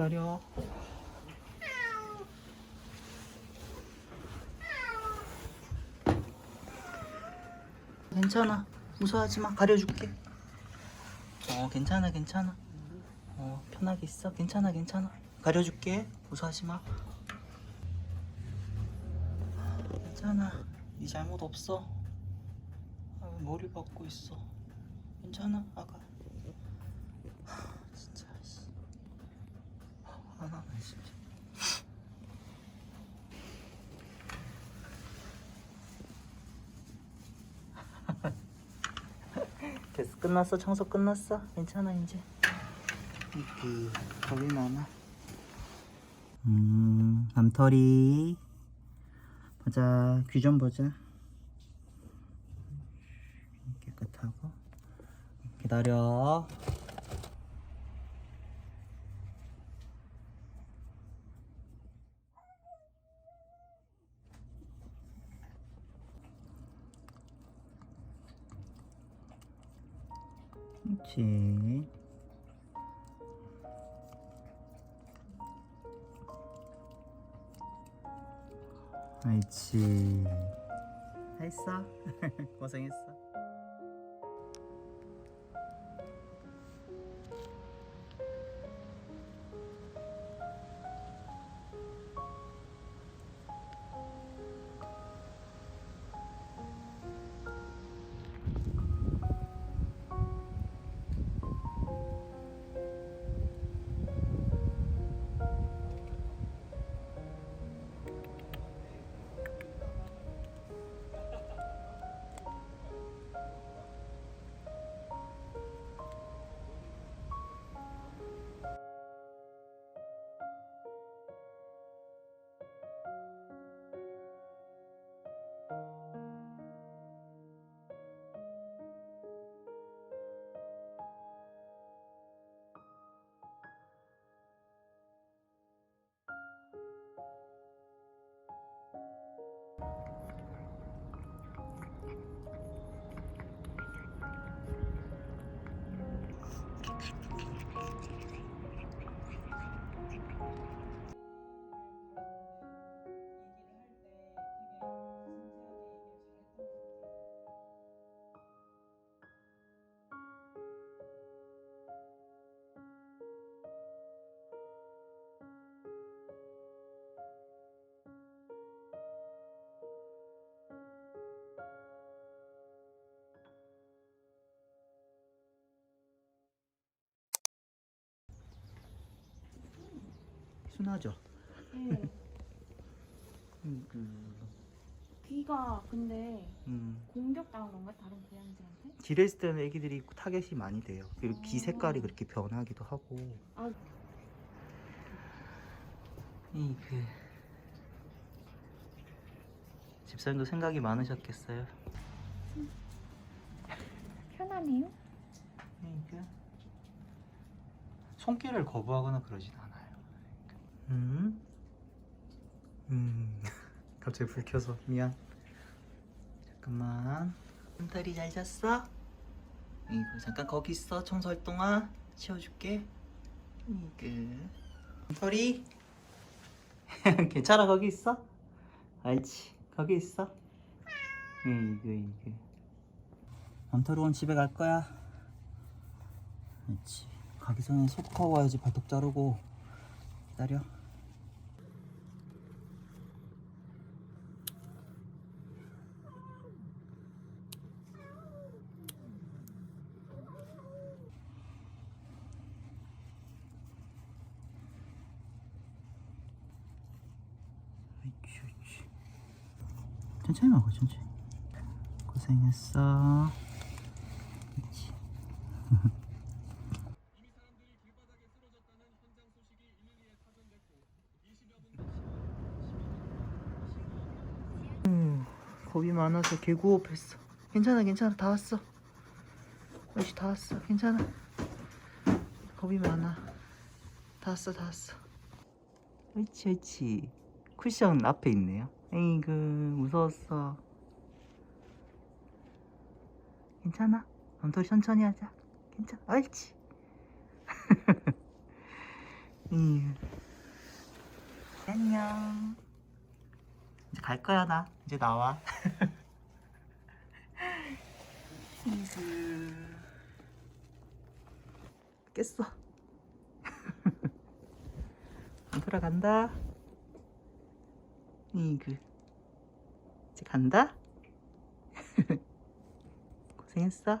기다려. 괜찮아. 무서워하지 마. 가려줄게. 어, 괜찮아, 괜찮아. 어, 편하게 있어. 괜찮아, 괜찮아. 가려줄게. 무서워하지 마. 괜찮아. 네 잘못 없어. 아, 왜 머리 박고 있어. 괜찮아, 아가. 하, 진짜. 씨. 하나만 진짜. 됐어. 끝났어? 청소 끝났어? 괜찮아 이제. 이렇게 겁이 많아 음 남털이. 보자. 귀 좀 보자. 깨끗하고. 기다려 그렇지. 알지. 했어? 고생했어 순하죠 네. 음, 그, 귀가 근데 음. 공격당한 건가 다른 고양이들한테? 지레 있을 때는 애기들이 타겟이 많이 돼요 그리고 귀 어. 색깔이 그렇게 변하기도 하고 아 이 그 집사님도 생각이 많으셨겠어요 편하네요. 이게 손길을 거부하거나 그러진 않아요. 음, 음, 갑자기 불 켜서 미안. 잠깐만. 흠탈이 잘 잤어? 이거 잠깐 거기 있어. 청소할 동안 치워줄게. 이거. 흠털이 괜찮아 거기 있어? 알지. 거기 있어. 이거 이거. 오늘 집에 갈 거야. 그렇지. 가기 전에 속하고 와야지 발톱 자르고 기다려. 아이쿠, 아이쿠. 천천히 먹어 천천히 고생했어 그렇지. 음, 겁이 많아서 개구업했어. 괜찮아, 괜찮아, 다 왔어. 아저씨 다 왔어, 괜찮아. 겁이 많아. 다 왔어, 다 왔어. 옳지, 옳지. 쿠션 앞에 있네요. 에이그, 무서웠어. 괜찮아. 엉터리 천천히 하자. 괜찮아, 옳지. 음. 안녕. 이제 갈 거야 나. 이제 나와. 이즈. 깼어. 돌아간다. 이그 이제 간다? 고생했어?